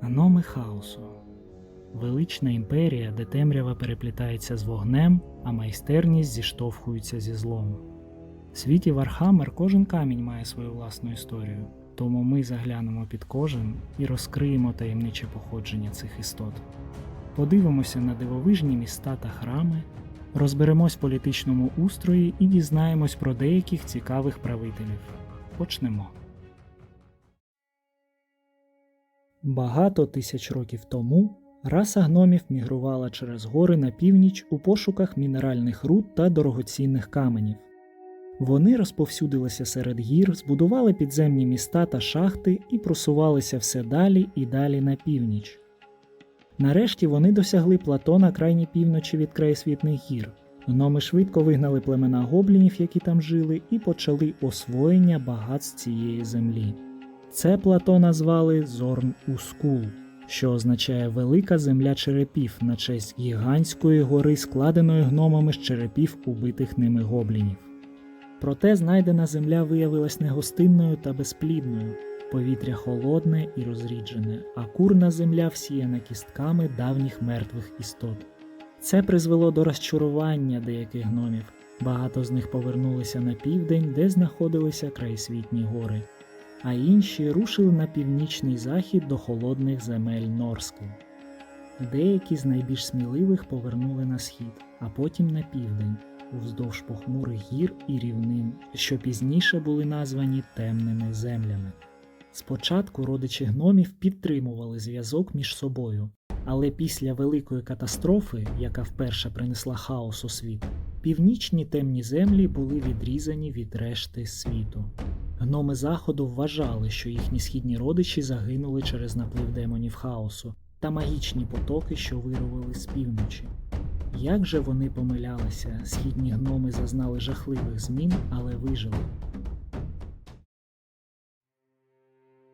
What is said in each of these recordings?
Аноми хаосу. Велична імперія, де темрява переплітається з вогнем, а майстерність зіштовхується зі злом. В світі Вархаммер кожен камінь має свою власну історію, тому ми заглянемо під кожен і розкриємо таємниче походження цих істот. Подивимося на дивовижні міста та храми, розберемось в політичному устрої і дізнаємось про деяких цікавих правителів. Почнемо. Багато тисяч років тому раса гномів мігрувала через гори на північ у пошуках мінеральних руд та дорогоцінних каменів. Вони розповсюдилися серед гір, збудували підземні міста та шахти і просувалися все далі і далі на північ. Нарешті вони досягли плато на крайній півночі від краєсвітних гір. Гноми швидко вигнали племена гоблінів, які там жили, і почали освоєння багатств цієї землі. Це плато назвали Зорн Ускул, що означає велика земля черепів на честь гігантської гори, складеної гномами з черепів убитих ними гоблінів. Проте знайдена земля виявилась негостинною та безплідною, повітря холодне і розріджене, а курна земля всіяна кістками давніх мертвих істот. Це призвело до розчарування деяких гномів. Багато з них повернулися на південь, де знаходилися краєсвітні гори, а інші рушили на північний захід до холодних земель Норски. Деякі з найбільш сміливих повернули на схід, а потім на південь, уздовж похмурих гір і рівнин, що пізніше були названі темними землями. Спочатку родичі гномів підтримували зв'язок між собою, але після великої катастрофи, яка вперше принесла хаос у світ, північні темні землі були відрізані від решти світу. Гноми заходу вважали, що їхні східні родичі загинули через наплив демонів хаосу та магічні потоки, що вирували з півночі. Як же вони помилялися, східні гноми зазнали жахливих змін, але вижили.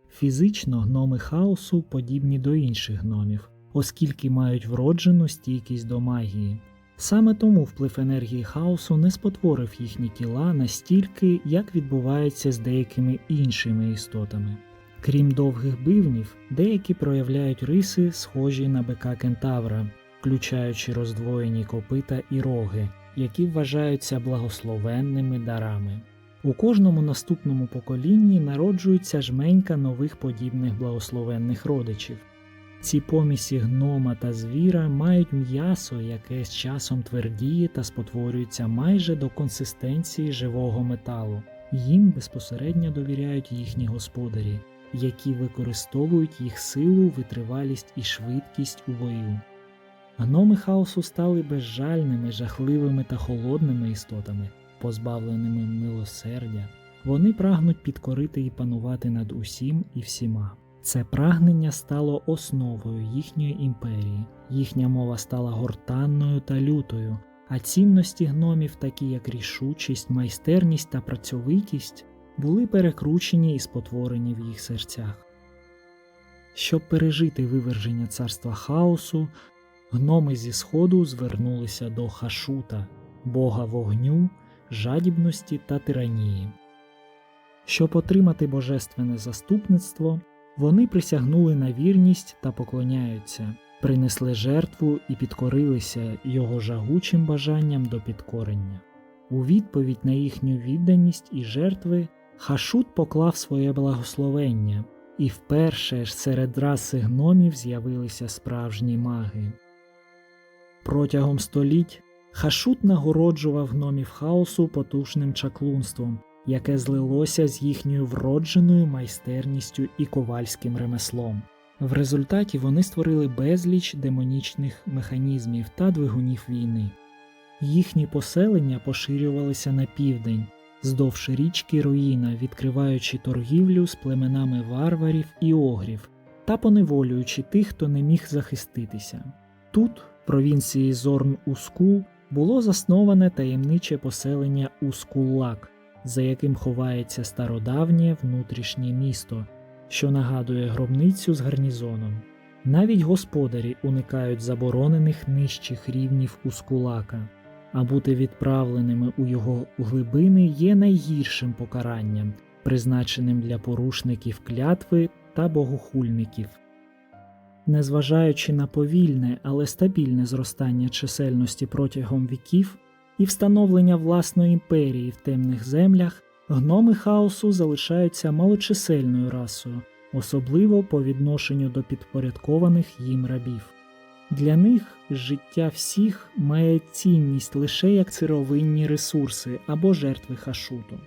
Фізично гноми хаосу подібні до інших гномів, оскільки мають вроджену стійкість до магії. Саме тому вплив енергії хаосу не спотворив їхні тіла настільки, як відбувається з деякими іншими істотами. Крім довгих бивнів, деякі проявляють риси, схожі на бика кентавра, включаючи роздвоєні копита і роги, які вважаються благословенними дарами. У кожному наступному поколінні народжується жменька нових подібних благословенних родичів. Ці помісі гнома та звіра мають м'ясо, яке з часом твердіє та спотворюється майже до консистенції живого металу. Їм безпосередньо довіряють їхні господарі, які використовують їх силу, витривалість і швидкість у бою. Гноми хаосу стали безжальними, жахливими та холодними істотами, позбавленими милосердя. Вони прагнуть підкорити і панувати над усім і всіма. Це прагнення стало основою їхньої імперії, їхня мова стала гортанною та лютою, а цінності гномів, такі як рішучість, майстерність та працьовитість, були перекручені і спотворені в їх серцях. Щоб пережити виверження царства хаосу, гноми зі сходу звернулися до Хашута, бога вогню, жадібності та тиранії. Щоб отримати божественне заступництво, вони присягнули на вірність та поклоняються, принесли жертву і підкорилися його жагучим бажанням до підкорення. У відповідь на їхню відданість і жертви Хашут поклав своє благословення, і вперше серед раси гномів з'явилися справжні маги. Протягом століть Хашут нагороджував гномів хаосу потужним чаклунством, яке злилося з їхньою вродженою майстерністю і ковальським ремеслом. В результаті вони створили безліч демонічних механізмів та двигунів війни. Їхні поселення поширювалися на південь, здовж річки Руїна, відкриваючи торгівлю з племенами варварів і огрів та поневолюючи тих, хто не міг захиститися. Тут, в провінції Зорн Ускул, було засноване таємниче поселення Ускуллак, за яким ховається стародавнє внутрішнє місто, що нагадує гробницю з гарнізоном. Навіть господарі уникають заборонених нижчих рівнів Ускулака, а бути відправленими у його глибини є найгіршим покаранням, призначеним для порушників клятви та богохульників. Незважаючи на повільне, але стабільне зростання чисельності протягом віків і встановлення власної імперії в темних землях, гноми хаосу залишаються малочисельною расою, особливо по відношенню до підпорядкованих їм рабів. Для них життя всіх має цінність лише як сировинні ресурси або жертви хашуту.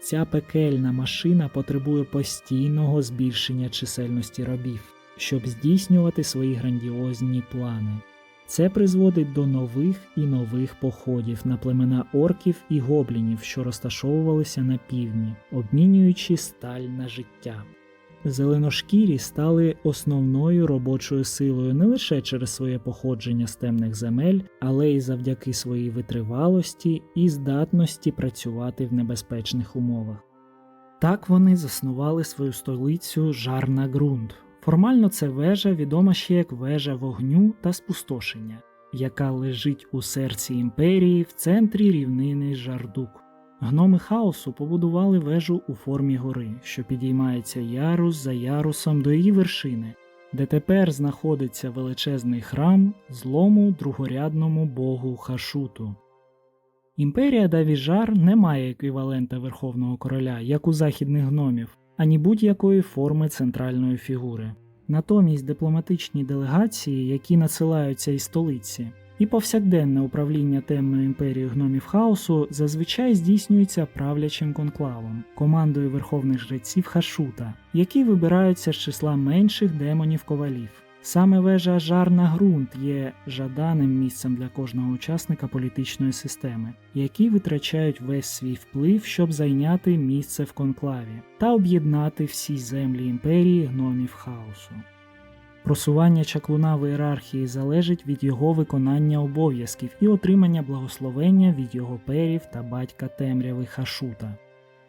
Ця пекельна машина потребує постійного збільшення чисельності рабів, щоб здійснювати свої грандіозні плани. Це призводить до нових і нових походів на племена орків і гоблінів, що розташовувалися на півдні, обмінюючи сталь на життя. Зеленошкірі стали основною робочою силою не лише через своє походження з темних земель, але й завдяки своїй витривалості і здатності працювати в небезпечних умовах. Так вони заснували свою столицю Жарна Ґрунт. Формально це вежа відома ще як вежа вогню та спустошення, яка лежить у серці імперії в центрі рівнини Жардук. Гноми хаосу побудували вежу у формі гори, що підіймається ярус за ярусом до її вершини, де тепер знаходиться величезний храм злому другорядному богу Хашуту. Імперія Давіжар не має еквівалента Верховного короля, як у західних гномів, ані будь-якої форми центральної фігури. Натомість дипломатичні делегації, які надсилаються із столиці, і повсякденне управління темною імперією гномів хаосу зазвичай здійснюється правлячим конклавом, командою верховних жреців Хашута, які вибираються з числа менших демонів ковалів. Саме вежа Жарна ґрунт є жаданим місцем для кожного учасника політичної системи, які витрачають весь свій вплив, щоб зайняти місце в конклаві та об'єднати всі землі імперії гномів хаосу. Просування чаклуна в ієрархії залежить від його виконання обов'язків і отримання благословення від його перів та батька темряви Хашута.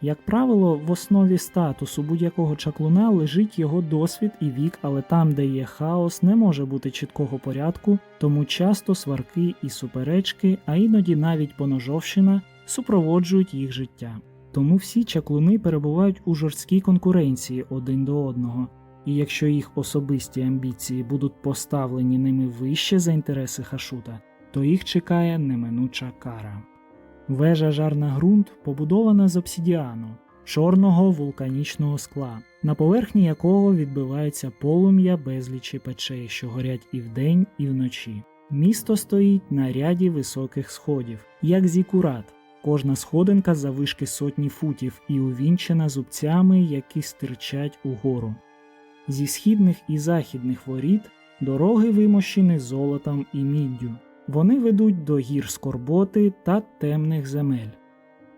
Як правило, в основі статусу будь-якого чаклуна лежить його досвід і вік, але там, де є хаос, не може бути чіткого порядку, тому часто сварки і суперечки, а іноді навіть поножовщина супроводжують їх життя. Тому всі чаклуни перебувають у жорсткій конкуренції один до одного, і якщо їх особисті амбіції будуть поставлені ними вище за інтереси Хашута, то їх чекає неминуча кара. Вежа Жарна ґрунт побудована з обсідіану, чорного вулканічного скла, на поверхні якого відбивається полум'я безлічі печей, що горять і вдень, і вночі. Місто стоїть на ряді високих сходів, як зікурат. Кожна сходинка завишки сотні футів і увінчена зубцями, які стирчать угору. Зі східних і західних воріт дороги вимощені золотом і міддю. Вони ведуть до гір скорботи та темних земель.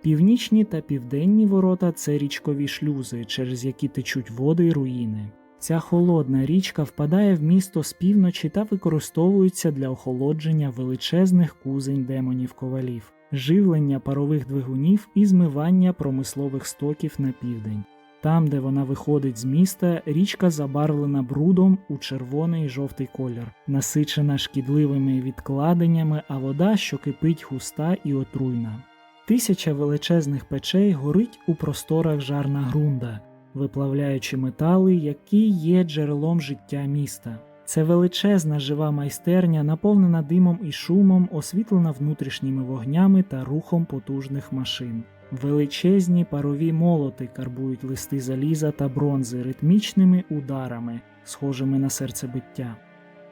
Північні та південні ворота це річкові шлюзи, через які течуть води й руїни. Ця холодна річка впадає в місто з півночі та використовується для охолодження величезних кузень демонів ковалів, живлення парових двигунів і змивання промислових стоків на південь. Там, де вона виходить з міста, річка забарвлена брудом у червоний і жовтий колір, насичена шкідливими відкладеннями, а вода, що кипить густа і отруйна. Тисяча величезних печей горить у просторах жарна грунда, виплавляючи метали, які є джерелом життя міста. Це величезна жива майстерня, наповнена димом і шумом, освітлена внутрішніми вогнями та рухом потужних машин. Величезні парові молоти карбують листи заліза та бронзи ритмічними ударами, схожими на серцебиття.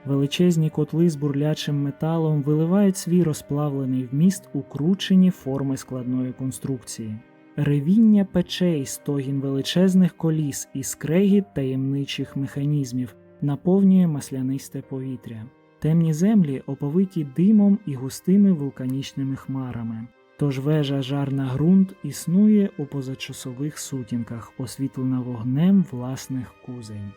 Величезні котли з бурлячим металом виливають свій розплавлений вміст у кручені форми складної конструкції. Ревіння печей, стогін величезних коліс і скрегіт таємничих механізмів наповнює маслянисте повітря. Темні землі оповиті димом і густими вулканічними хмарами. Тож вежа Жарна ґрунт існує у позачасових сутінках, освітлена вогнем власних кузень.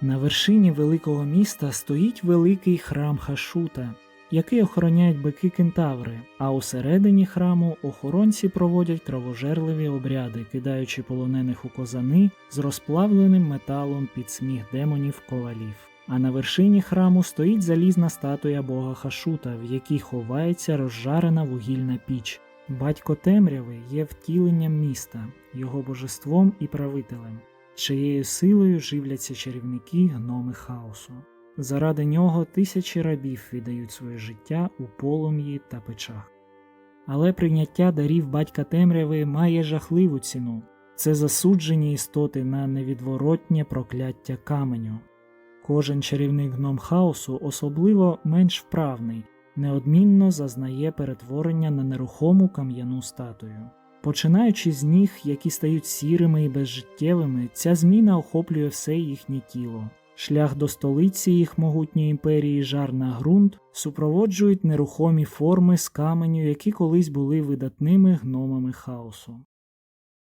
На вершині великого міста стоїть великий храм Хашута, який охороняють бики кентаври, а усередині храму охоронці проводять кровожерливі обряди, кидаючи полонених у козани з розплавленим металом під сміх демонів ковалів. А на вершині храму стоїть залізна статуя бога Хашута, в якій ховається розжарена вугільна піч. Батько темряви є втіленням міста, його божеством і правителем. чиєю силою живляться чарівники гноми хаосу. Заради нього тисячі рабів віддають своє життя у полум'ї та печах. Але прийняття дарів батька темряви має жахливу ціну це засуджені істоти на невідворотнє прокляття каменю. Кожен чарівник гном хаосу, особливо менш вправний, неодмінно зазнає перетворення на нерухому кам'яну статую. Починаючи з ніг, які стають сірими і безжиттєвими, ця зміна охоплює все їхнє тіло. Шлях до столиці їх могутньої імперії жар на ґрунт супроводжують нерухомі форми з каменю, які колись були видатними гномами хаосу.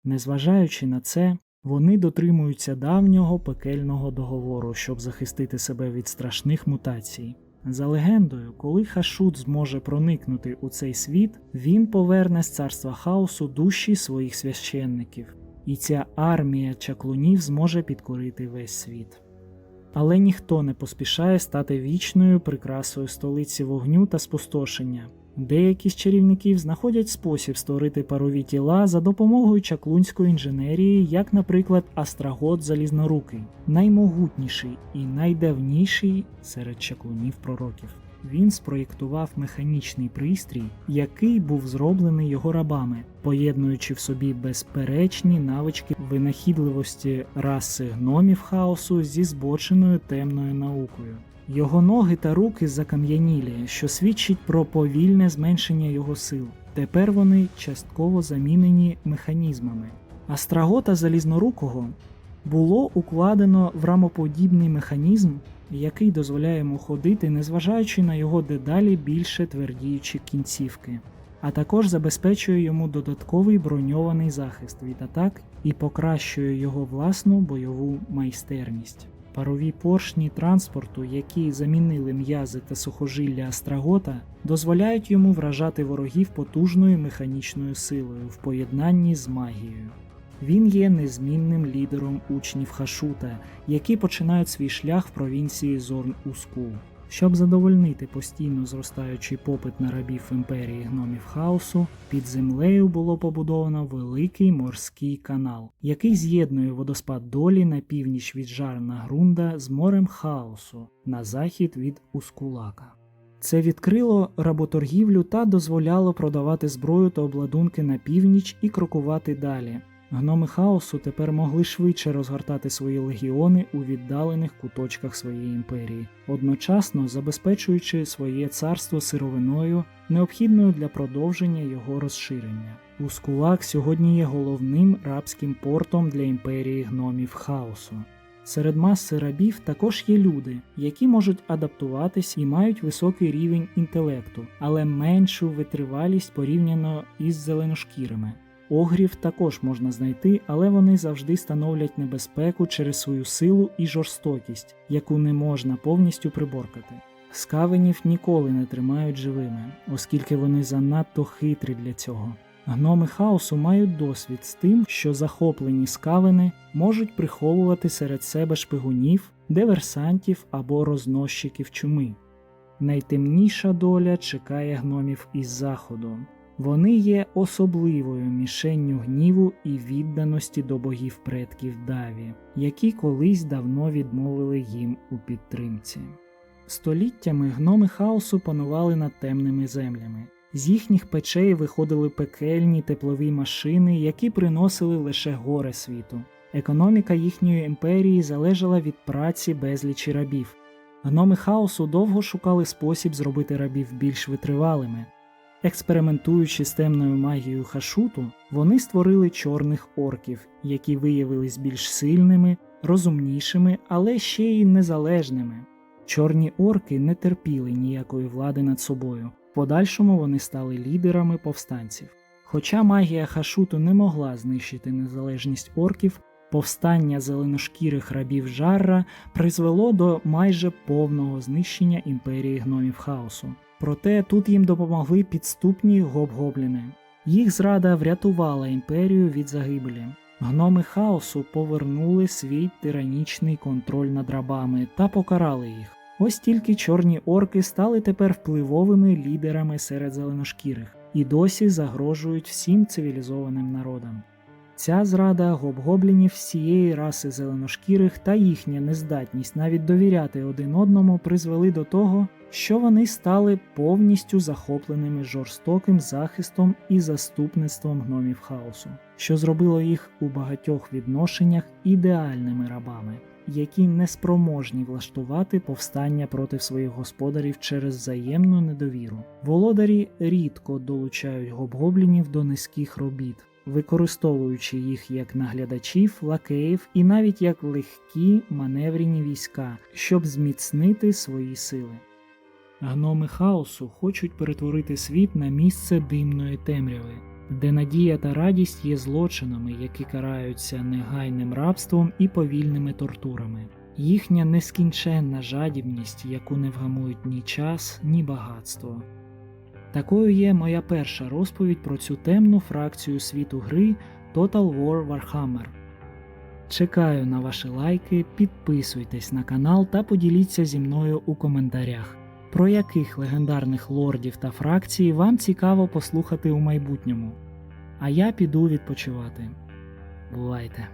Незважаючи на це, вони дотримуються давнього пекельного договору, щоб захистити себе від страшних мутацій. За легендою, коли Хашут зможе проникнути у цей світ, він поверне з царства хаосу душі своїх священників, і ця армія чаклунів зможе підкорити весь світ. Але ніхто не поспішає стати вічною прикрасою столиці вогню та спустошення. Деякі з чарівників знаходять спосіб створити парові тіла за допомогою чаклунської інженерії, як, наприклад, Астрагот Залізнорукий, наймогутніший і найдавніший серед чаклунів пророків. Він спроєктував механічний пристрій, який був зроблений його рабами, поєднуючи в собі безперечні навички винахідливості раси гномів хаосу зі збоченою темною наукою. Його ноги та руки закам'янілі, що свідчить про повільне зменшення його сил. Тепер вони частково замінені механізмами. Астрагота залізнорукого було укладено в рамоподібний механізм, який дозволяє йому ходити, незважаючи на його дедалі більше твердіючі кінцівки, а також забезпечує йому додатковий броньований захист від атак і покращує його власну бойову майстерність. Парові поршні транспорту, які замінили м'язи та сухожилля астрагота, дозволяють йому вражати ворогів потужною механічною силою в поєднанні з магією. Він є незмінним лідером учнів Хашута, які починають свій шлях в провінції Зорн Ускул. Щоб задовольнити постійно зростаючий попит на рабів імперії гномів хаосу, під землею було побудовано великий морський канал, який з'єднує водоспад долі на північ від Жарна Грунда з морем хаосу на захід від Ускулака. Це відкрило работоргівлю та дозволяло продавати зброю та обладунки на північ і крокувати далі. Гноми хаосу тепер могли швидше розгортати свої легіони у віддалених куточках своєї імперії, одночасно забезпечуючи своє царство сировиною, необхідною для продовження його розширення. Ускулак сьогодні є головним рабським портом для імперії гномів хаосу. Серед маси рабів також є люди, які можуть адаптуватись і мають високий рівень інтелекту, але меншу витривалість порівняно із зеленошкірими. Огрів також можна знайти, але вони завжди становлять небезпеку через свою силу і жорстокість, яку не можна повністю приборкати. Скавенів ніколи не тримають живими, оскільки вони занадто хитрі для цього. Гноми хаосу мають досвід з тим, що захоплені скавени можуть приховувати серед себе шпигунів, диверсантів або рознощиків чуми. Найтемніша доля чекає гномів із заходу. Вони є особливою мішенню гніву і відданості до богів предків Даві, які колись давно відмовили їм у підтримці. Століттями гноми хаосу панували над темними землями. З їхніх печей виходили пекельні теплові машини, які приносили лише горе світу. Економіка їхньої імперії залежала від праці безлічі рабів. Гноми хаосу довго шукали спосіб зробити рабів більш витривалими. Експериментуючи з темною магією хашуту, вони створили чорних орків, які виявились більш сильними, розумнішими, але ще й незалежними. Чорні орки не терпіли ніякої влади над собою. В подальшому вони стали лідерами повстанців. Хоча магія хашуту не могла знищити незалежність орків, повстання зеленошкірих рабів Жарра призвело до майже повного знищення імперії гномів хаосу. Проте тут їм допомогли підступні гоб-гобліни. Їх зрада врятувала імперію від загибелі. Гноми хаосу повернули свій тиранічний контроль над рабами та покарали їх. Ось тільки чорні орки стали тепер впливовими лідерами серед зеленошкірих і досі загрожують всім цивілізованим народам. Ця зрада гобгоблінів всієї раси зеленошкірих та їхня нездатність навіть довіряти один одному призвели до того, що вони стали повністю захопленими жорстоким захистом і заступництвом гномів хаосу, що зробило їх у багатьох відношеннях ідеальними рабами, які не спроможні влаштувати повстання проти своїх господарів через взаємну недовіру. Володарі рідко долучають гобгоблінів до низьких робіт використовуючи їх як наглядачів, лакеїв і навіть як легкі маневрені війська, щоб зміцнити свої сили. Гноми хаосу хочуть перетворити світ на місце димної темряви, де надія та радість є злочинами, які караються негайним рабством і повільними тортурами. Їхня нескінченна жадібність, яку не вгамують ні час, ні багатство. Такою є моя перша розповідь про цю темну фракцію світу гри Total War Warhammer. Чекаю на ваші лайки, підписуйтесь на канал та поділіться зі мною у коментарях, про яких легендарних лордів та фракцій вам цікаво послухати у майбутньому. А я піду відпочивати. Бувайте!